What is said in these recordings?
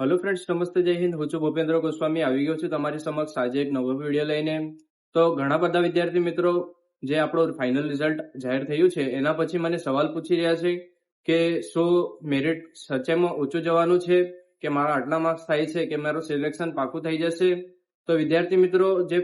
Hello friends નમસ્તે, જય હિન્દ. હું છું ભૂપેન્દ્ર ગોસ્વામી. આવી ગયો છું તમારી સમક્ષ આજે એક નવો વીડિયો લઈને. તો ઘણા બધા વિદ્યાર્થી મિત્રો, જે આપણો ફાઇનલ રિઝલ્ટ જાહેર થયું છે, એના પછી મને સવાલ પૂછી રહ્યા છે કે શું મેરિટ સચેમાં ઊંચું જવાનું છે, કે મારા આટલા માર્ક્સ થાય છે, કે મારું સિલેક્શન પાકું થઈ જશે? તો વિદ્યાર્થી મિત્રો, જે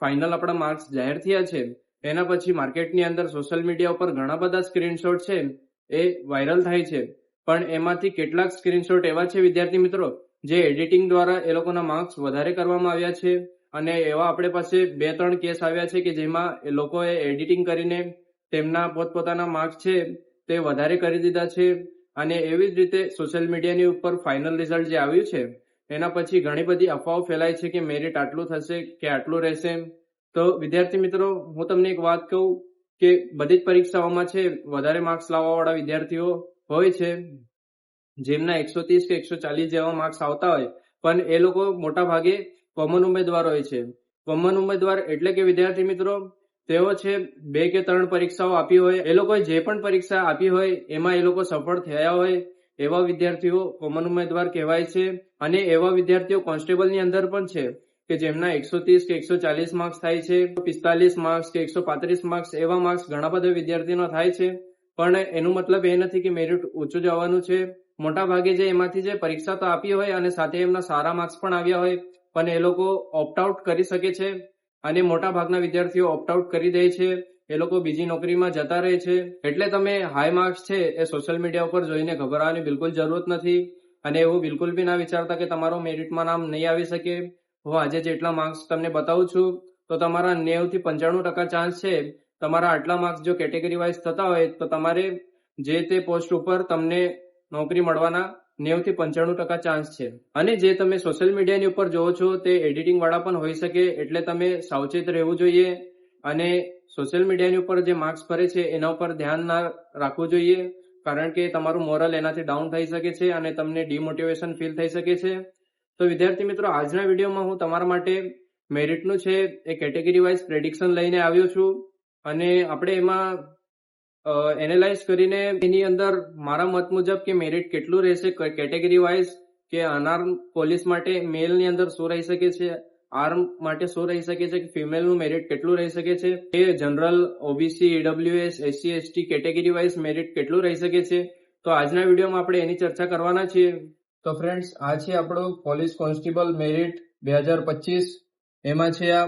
ફાઇનલ આપણા માર્ક્સ જાહેર થયા છે, એના પછી માર્કેટની અંદર સોશિયલ મીડિયા ઉપર ઘણા બધા સ્ક્રીનશોટ છે, એ વાયરલ થાય છે. પણ એમાંથી કેટલાક સ્ક્રીનશોટ એવા છે, વિદ્યાર્થી મિત્રો, જે એડિટિંગ દ્વારા એ લોકોના માર્ક્સ વધારે કરવામાં આવ્યા છે અને એવા આપણે પાસે બે ત્રણ કેસ આવ્યા છે કે જેમાં એ લોકોએ એડિટિંગ કરીને તેમના પોતપોતાના માર્ક્સ છે તે વધારે કરી દીધા છે અને એવી જ રીતે સોશિયલ મીડિયાની ઉપર ફાઇનલ રિઝલ્ટ જે આવ્યું છે, એના પછી ઘણી બધી અફવાઓ ફેલાય છે કે મેરિટ આટલું થશે કે આટલું રહેશે. તો વિદ્યાર્થી મિત્રો, હું તમને એક વાત કહું કે બધી જ પરીક્ષાઓમાં છે, વધારે માર્ક્સ લાવવાવાળા વિદ્યાર્થીઓ હોય છે. જેમના એકસો ત્રીસ કે એકસો ચાલીસ જેવા માર્ક્સ આવતા હોય, પણ એ લોકો મોટા ભાગે કોમન ઉમેદવાર હોય છે. કોમન ઉમેદવાર એટલે કે વિદ્યાર્થી મિત્રો, તેઓ છે બે કે ત્રણ પરીક્ષાઓ આપી હોય. એ લોકોએ જે પણ પરીક્ષા આપી હોય, એમાં એ લોકો સફળ થયા હોય. એવા વિદ્યાર્થીઓ કોમન ઉમેદવાર કહેવાય છે. અને એવા વિદ્યાર્થીઓ કોન્સ્ટેબલની અંદર પણ છે, કે જેમના એકસો ત્રીસ કે એકસો ચાલીસ માર્ક્સ થાય છે, પિસ્તાલીસ માર્ક્સ કે એકસો પાંત્રીસ માર્ક્સ એવા માર્ક્સ ઘણા બધા વિદ્યાર્થીનો થાય છે. પણ એનું મતલબ એ નથી કે મેરિટ ઊંચું જવાનું છે. મોટા ભાગે જે એમાંથી જે પરીક્ષા તો આપી હોય અને સાથે એમના સારા માર્ક્સ પણ આવ્યા હોય, પણ એ લોકો ઓપ્ટ આઉટ કરી શકે છે અને મોટા ભાગના વિદ્યાર્થીઓ ઓપ્ટ આઉટ કરી દે છે. એ લોકો બીજી નોકરીમાં જતા રહે છે. એટલે તમે હાઈ માર્ક્સ છે એ સોશિયલ મીડિયા ઉપર જોઈને ગભરાવાની બિલકુલ જરૂરત નથી અને એવું બિલકુલ બી ના વિચારતા કે તમારો મેરિટમાં નામ નહીં આવી શકે. હું આજે જેટલા માર્ક્સ તમને બતાવું છું, તો તમારા નેવથી પંચાણું ટકા ચાન્સ છે તમારા આટલા માર્ક્સ જો કેટેગરી વાઇઝ થતા હોય, તો તમારે જે તે પોસ્ટ ઉપર તમને નોકરી મળવાના નેવથી પંચાણું ટકા ચાન્સ છે. અને જે તમે સોશિયલ મીડિયાની ઉપર જોવો છો, તે એડિટિંગ વાળા પણ હોઈ શકે, એટલે તમે સાવચેત રહેવું જોઈએ અને સોશિયલ મીડિયાની ઉપર જે માર્ક્સ ફરે છે, એના ઉપર ધ્યાન ના રાખવું જોઈએ, કારણ કે તમારું મોરલ એનાથી ડાઉન થઈ શકે છે અને તમને ડિમોટિવેશન ફીલ થઈ શકે છે. તો વિદ્યાર્થી મિત્રો, આજના વિડીયોમાં હું તમારા માટે મેરિટનું છે, એ કેટેગરી વાઇઝ પ્રેડિક્શન લઈને આવ્યો છું. અને આપણે એમાં એનાલાઇઝ કરીને એની અંદર મારા મત મુજબ કે મેરિટ કેટલું રહેશે કેટેગરી વાઇઝ કે અનાર્મ પોલીસ માટે મેલની અંદર શું રહી શકે છે આર્મ માટે શું રહી શકે છે, કે ફિમેલનું મેરિટ કેટલું રહી શકે છે એ general OBC EWS SC ST category wise merit કેટલું રહી શકે છે. તો આજના વિડીયોમાં આપણે એની ચર્ચા કરવાના છીએ. તો ફ્રેન્ડ્સ આ છે આપણું પોલીસ કોન્સ્ટેબલ મેરિટ બે હજાર પચીસ. એમાં છે આ,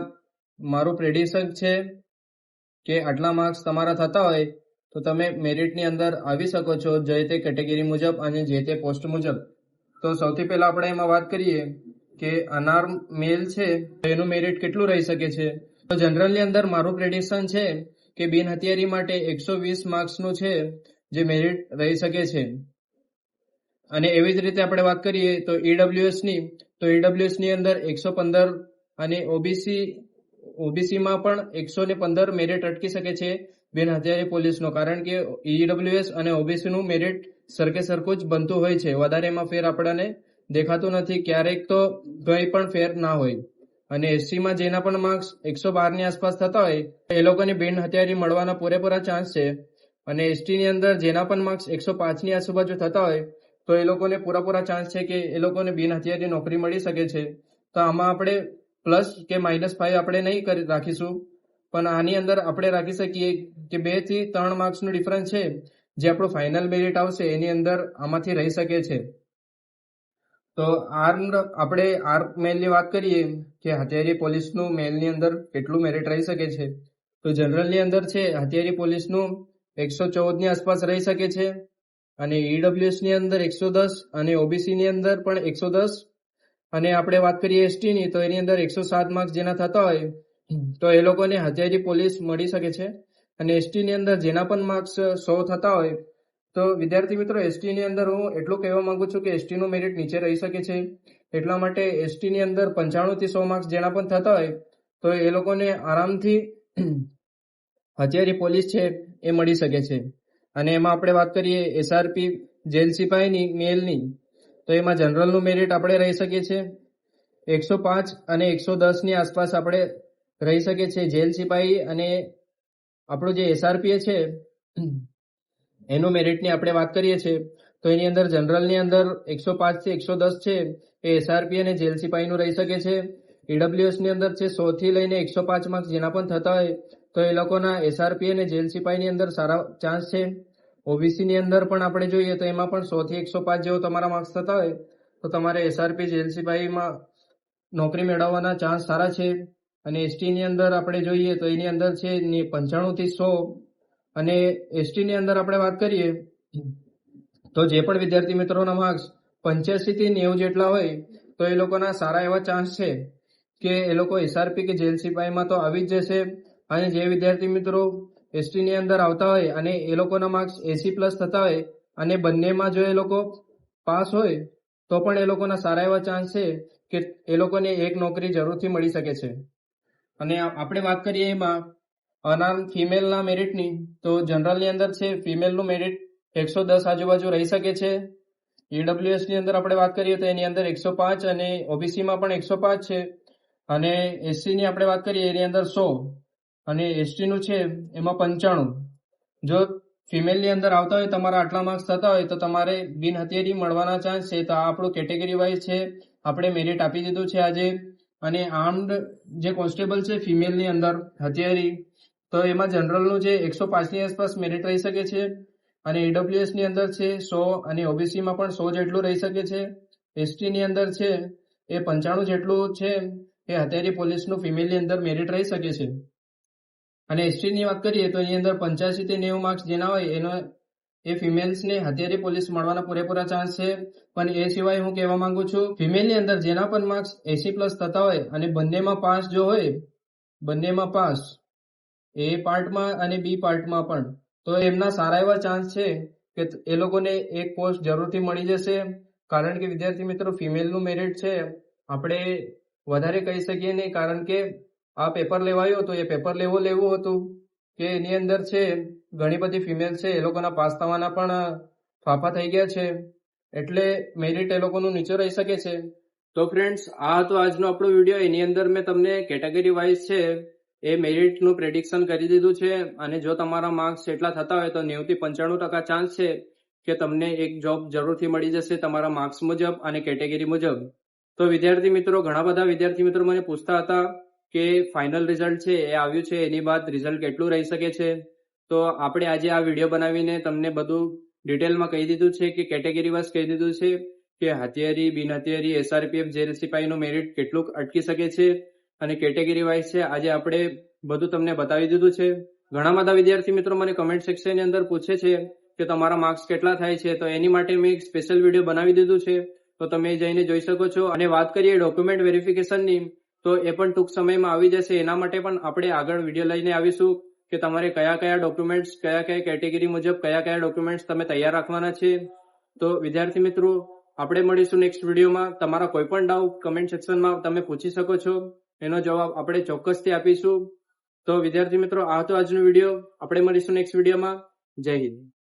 મારું પ્રેડિશન છે કે આટલા માર્ક્સ તમારા થતા હોય, તો તમે મેરિટની અંદર આવી શકો છો જે તે કેટેગરી મુજબ અને જે તે પોસ્ટ મુજબ. તો સૌથી પહેલા આપણે એમાં વાત કરીએ કે અનાર્મ મેલ છે એનું મેરિટ કેટલું રહી શકે છે? તો જનરલની અંદર મારું પ્રેડિક્શન છે કે બિન હથિયારી માટે એકસો વીસ માર્ક્સનું છે જે મેરિટ રહી શકે છે. અને એવી જ રીતે આપણે વાત કરીએ તો ઈડબ્લ્યુએસની તો ઈડબ્લ્યુએસની અંદર એકસો પંદર અને ઓબીસી ઓબીસીમાં પણ એકસો ને પંદર મેરિટ અટકી શકે છે. બિન હથિયારી પોલીસનો, કારણ કે ઈડબ્લ્યુએસ અને ઓબીસીનું મેરિટ સરખે સરખું જ બનતું હોય છે. વધારે એમાં ફેર આપણને દેખાતું નથી. ક્યારેક તો કઈ પણ ફેર ના હોય. અને એસસીમાં જેના પણ માર્ક્સ એકસો બારની આસપાસ થતા હોય, એ લોકોને બિન હથિયારી મળવાના પૂરેપૂરા ચાન્સ છે. અને એસટીની અંદર જેના પણ માર્ક્સ એકસો પાંચની આજુબાજુ થતા હોય, તો એ લોકોને પૂરાપૂરા ચાન્સ છે કે એ લોકોને બિન હથિયારી નોકરી મળી શકે છે. તો આમાં આપણે પ્લસ કે માઇનસ ફાઈવ આપણે નહીં કરી રાખીશું. પણ આની અંદર આપણે રાખી શકીએ કે બેથી ત્રણ માર્ક્સનું ડિફરન્સ છે. જે આપણું ફાઇનલ મેરિટ આવશે, એની અંદર આમાંથી રહી શકે છે. તો આર્મ આપણે આર્મ મેલની વાત કરીએ કે હથિયારી પોલીસનું મેલની અંદર કેટલું મેરિટ રહી શકે છે. તો જનરલની અંદર છે, હથિયારી પોલીસનું એકસો ચૌદની આસપાસ રહી શકે છે. અને ઈડબ્લ્યુએસની અંદર એકસો દસ અને ઓબીસી ની અંદર પણ એકસો દસ. અને આપણે વાત કરીએ એસટી ની, તો એની અંદર એકસો સાત માર્ક્સ જેના થતા હોય, તો એ લોકોને હજારી પોલીસ મળી શકે છે. અને એસટી ની અંદર જેના પણ માર્ક્સ સો થતા હોય, તો વિદ્યાર્થી મિત્રો એસટી ની અંદર હું એટલું કહેવા માંગુ છું કે એસટી નું મેરિટ નીચે રહી શકે છે. એટલા માટે એસટી ની અંદર પંચાણું થી સો માર્ક્સ જેના પણ થતા હોય, તો એ લોકોને આરામથી હજારી પોલીસ છે, એ મળી શકે છે. અને એમાં આપણે વાત કરીએ એસઆરપી જેલ સિપાહીની, મેલની. તો એમાં જનરલનું મેરિટ આપણે રહી શકીએ છીએ. એકસો પાંચ અને એકસો દસની આસપાસ આપણે રહી શકીએ છીએ જેલ સિપાહી અને આપણું જે એસઆરપીએ છે, એનું મેરિટની આપણે વાત કરીએ છીએ. તો એની અંદર જનરલની અંદર એકસો પાંચથી એકસો દસ છે, એ એસઆરપી અને જેલ સિપાહીનું રહી શકે છે. ઈડબ્લ્યુએસની અંદર છે સો થી લઈને એકસો પાંચ માર્ક્સ જેના પણ થતા હોય, તો એ લોકોના એસઆરપી અને જેલ સિપાહીની અંદર સારા ચાન્સ છે. ઓબીસી ની અંદર પણ આપણે જોઈએ તો એમાં પણ સો થી એકસો પાંચ જેવો તમારા માર્ક્સ થતા હોય, તો તમારે એસઆરપી જેલ સિપાહીમાં નોકરી મેળવવાના ચાન્સ સારા છે. અને એસટી ની અંદર આપણે જોઈએ તો એની અંદર છે પંચાણું થી સો. અને એસટી ની અંદર આપણે વાત કરીએ, તો જે પણ વિદ્યાર્થી મિત્રોના માર્ક્સ પંચ્યાસી થી નેવું જેટલા હોય, તો એ લોકોના સારા એવા ચાન્સ છે કે એ લોકો એસઆરપી કે જેલ સિપાહીમાં તો આવી જ જશે. અને જે વિદ્યાર્થી મિત્રો એસટી ની અંદર આવતા હોય અને એ લોકોના માર્ક્સ એસી પ્લસ થતા હોય અને બંનેમાં જો એ લોકો પાસ હોય, તો પણ એ લોકોના સારા એવા ચાન્સ છે કે એ લોકોને એક નોકરી જરૂરથી મળી શકે છે. અને આપણે વાત કરીએ એમાં અનામ ફિમેલના મેરિટની તો જનરલની અંદર છે ફિમેલનું મેરિટ એકસો દસ આજુબાજુ રહી શકે છે. ઈડબ્લ્યુએસની અંદર આપણે વાત કરીએ તો એની અંદર એકસો પાંચ અને ઓબીસીમાં પણ એકસો પાંચ છે. અને એસસીની આપણે વાત કરીએ, એની અંદર સો. અને એસટી નું છે, એમાં પંચાણું. જો ફિમેલની અંદર આવતા હોય, તમારા આટલા માર્ક્સ થતા હોય, તો તમારે બિન હથિયારી મળવાના ચાન્સ છે. તો આ આપણું કેટેગરી વાઇઝ છે. આપણે મેરિટ આપી દીધું છે આજે. અને આર્મ્ડ જે કોન્સ્ટેબલ છે ફિમેલની અંદર હથિયારી તો એમાં જનરલનું છે એકસો પાંચની આસપાસ મેરિટ રહી શકે છે. અને ઈડબ્લ્યુએસની અંદર છે, સો અને ઓબીસીમાં પણ સો જેટલું રહી શકે છે. એસટી ની અંદર છે, એ પંચાણું જેટલું છે. એ હથિયારી પોલીસનું ફિમેલની અંદર મેરિટ રહી શકે છે. અને એસટી ની વાત કરીએ તો એની અંદર પંચ્યાસી થી નેવું માર્ક્સ જેના હોય, એનો એ ફિમેલ્સને હથિયારી પોલીસ મળવાના પૂરેપૂરા ચાન્સ છે. પણ એ સિવાય હું કહેવા માંગુ છું ફિમેલની અંદર જેના પણ માર્ક્સ એસી પ્લસ થતા હોય અને બંનેમાં પાસ જો હોય, બંનેમાં પાસ એ પાર્ટમાં અને બી પાર્ટમાં પણ, તો એમના સારા એવા ચાન્સ છે કે એ લોકોને એક પોસ્ટ જરૂરથી મળી જશે. કારણ કે વિદ્યાર્થી મિત્રો ફિમેલનું મેરિટ છે. આપણે વધારે કહી શકીએ નહીં, કારણ કે આ પેપર લેવાયો હતો, એ પેપર લેવો, લેવું હતું કે એની અંદર છે, ઘણી બધી ફિમેલ છે, એ લોકોના પાસ થવાના પણ ફાફા થઈ ગયા છે. એટલે મેરિટ એ લોકોનું નીચે રહી શકે છે. તો ફ્રેન્ડ્સ આ હતો આજનો આપણો વીડિયો એની અંદર મેં તમને કેટેગરી વાઇઝ છે, એ મેરિટનું પ્રેડિક્શન કરી દીધું છે. અને જો તમારા માર્ક્સ એટલા થતા હોય તો નેવથી પંચાણું ટકા ચાન્સ છે કે તમને એક જોબ જરૂરથી મળી જશે તમારા માર્ક્સ મુજબ અને કેટેગરી મુજબ. તો વિદ્યાર્થી મિત્રો, ઘણા બધા વિદ્યાર્થી મિત્રો મને પૂછતા હતા કે ફાઇનલ રિઝલ્ટ છે એ આવ્યું છે, એની બાદ રિઝલ્ટ કેટલું રહી શકે છે? તો આપણે આજે આ વીડિયો બનાવીને તમને બધું ડિટેલમાં કહી દીધું છે કે કેટેગરી વાઇઝ કહી દીધું છે કે હથિયારી બિન હથિયારી એસઆરપીએફ જે સિપાહીનું મેરિટ કેટલું અટકી શકે છે અને કેટેગરી વાઇઝ છે, આજે આપણે બધું તમને બતાવી દીધું છે. ઘણા બધા વિદ્યાર્થી મિત્રો મને કમેન્ટ સેક્શનની અંદર પૂછે છે કે તમારા માર્ક્સ કેટલા થાય છે, તો એની માટે મેં એક સ્પેશિયલ વીડિયો બનાવી દીધું છે. તો તમે જઈને જોઈ શકો છો. અને વાત કરીએ ડોક્યુમેન્ટ વેરિફિકેશનની તો એ પણ ટૂંક સમયમાં આવી જશે. એના માટે પણ આપણે આગળ વીડિયો લઈને આવીશું કે તમારે કયા કયા ડોક્યુમેન્ટ્સ કયા કયા કેટેગરી મુજબ કયા કયા ડોક્યુમેન્ટ્સ તમે તૈયાર રાખવાના છે. તો વિદ્યાર્થી મિત્રો, આપણે મળીશું નેક્સ્ટ વિડીયોમાં. તમારા કોઈ પણ ડાઉટ કમેન્ટ સેક્શનમાં તમે પૂછી શકો છો. એનો જવાબ આપણે ચોક્કસથી આપીશું. તો વિદ્યાર્થી મિત્રો, આ તો આજનો વીડિયો. આપણે મળીશું નેક્સ્ટ વિડીયોમાં. જય હિન્દ.